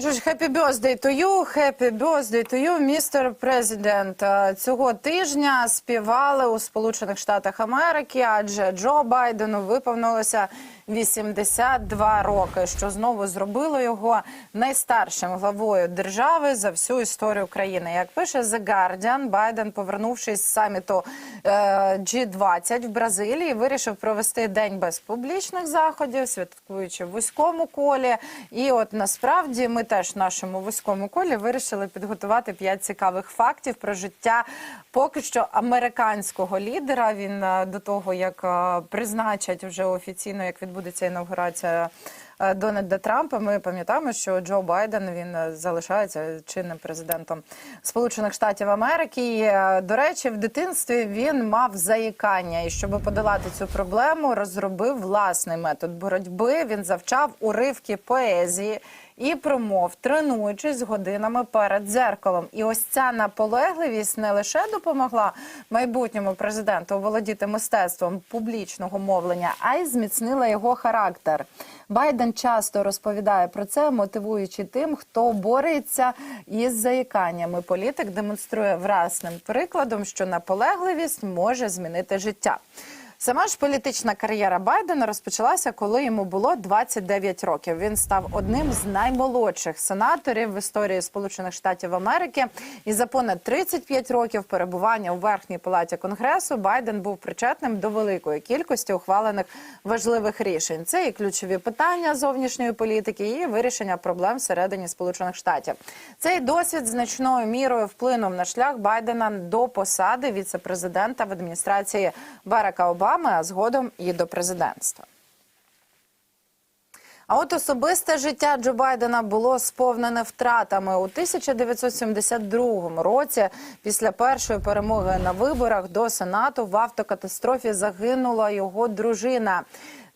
Що ж, happy birthday to you, happy містер президент. Е, Цього тижня співали у Сполучених Штатах Америки, адже Джо Байдену виповнилося 82 роки, що знову зробило його найстаршим главою держави за всю історію країни. Як пише The Guardian, Байден, повернувшись з саміту е, G20 в Бразилії, вирішив провести день без публічних заходів, святкуючи в вузькому колі. І от насправді ми теж нашому вузькому колі вирішили підготувати п'ять цікавих фактів про життя поки що американського лідера. Він е, до того, як е, призначать вже офіційно, як відбудеться інаугурація. Е, Дональда Трампа, ми пам'ятаємо, що Джо Байден він е, залишається чинним президентом Сполучених Штатів Америки. Е, до речі, в дитинстві він мав заїкання, і щоб подолати цю проблему, розробив власний метод боротьби. Він завчав уривки поезії і промов, тренуючись годинами перед дзеркалом. І ось ця наполегливість не лише допомогла майбутньому президенту оволодіти мистецтвом публічного мовлення, а й зміцнила його характер. Байден часто розповідає про це, мотивуючи тим, хто бореться із заїканнями. Політик демонструє власним прикладом, що наполегливість може змінити життя. Сама ж політична кар'єра Байдена розпочалася, коли йому було 29 років. Він став одним з наймолодших сенаторів в історії Сполучених Штатів Америки. І за понад 35 років перебування у верхній палаті конгресу Байден був причетним до великої кількості ухвалених важливих рішень. Це і ключові питання зовнішньої політики, і вирішення проблем всередині Сполучених Штатів. Цей досвід значною мірою вплинув на шлях Байдена до посади віце-президента в адміністрації Барака Обами, а згодом і до президентства. А от особисте життя Джо Байдена було сповнене втратами у 1972 році. Після першої перемоги на виборах до сенату в автокатастрофі загинула його дружина.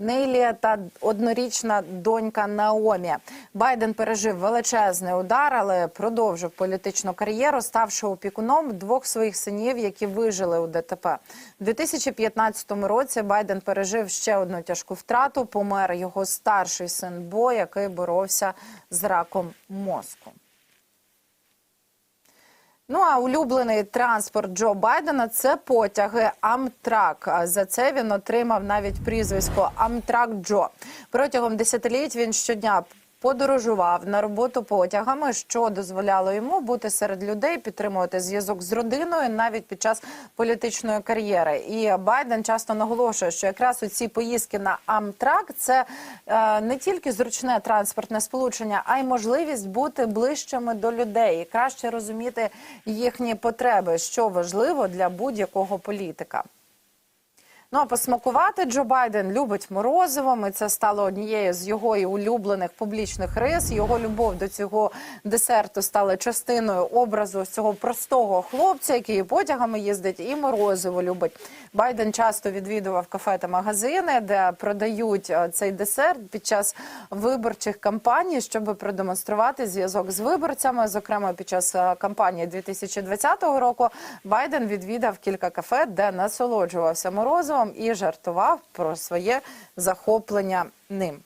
Нейлія та однорічна донька Наомі. Байден пережив величезний удар, але продовжив політичну кар'єру, ставши опікуном двох своїх синів, які вижили у ДТП. У 2015 році Байден пережив ще одну тяжку втрату. Помер його старший син Бо, який боровся з раком мозку. Ну а улюблений транспорт Джо Байдена це потяги Амтрак. За це він отримав навіть прізвисько Амтрак Джо. Протягом десятиліть він щодня подорожував на роботу потягами, що дозволяло йому бути серед людей, підтримувати зв'язок з родиною навіть під час політичної кар'єри. І Байден часто наголошує, що якраз у ці поїздки на Амтрак це е, не тільки зручне транспортне сполучення, а й можливість бути ближчими до людей і краще розуміти їхні потреби, що важливо для будь-якого політика. Ну а посмакувати Джо Байден любить морозиво. І це стало однією з його і улюблених публічних рис. Його любов до цього десерту стала частиною образу цього простого хлопця, який потягами їздить, і морозиво любить. Байден часто відвідував кафе та магазини, де продають е, цей десерт під час виборчих кампаній, щоб продемонструвати зв'язок з виборцями. Зокрема, під час е, кампанії 2020 року Байден відвідав кілька кафе, де насолоджувався морозивом і жартував про своє захоплення ним.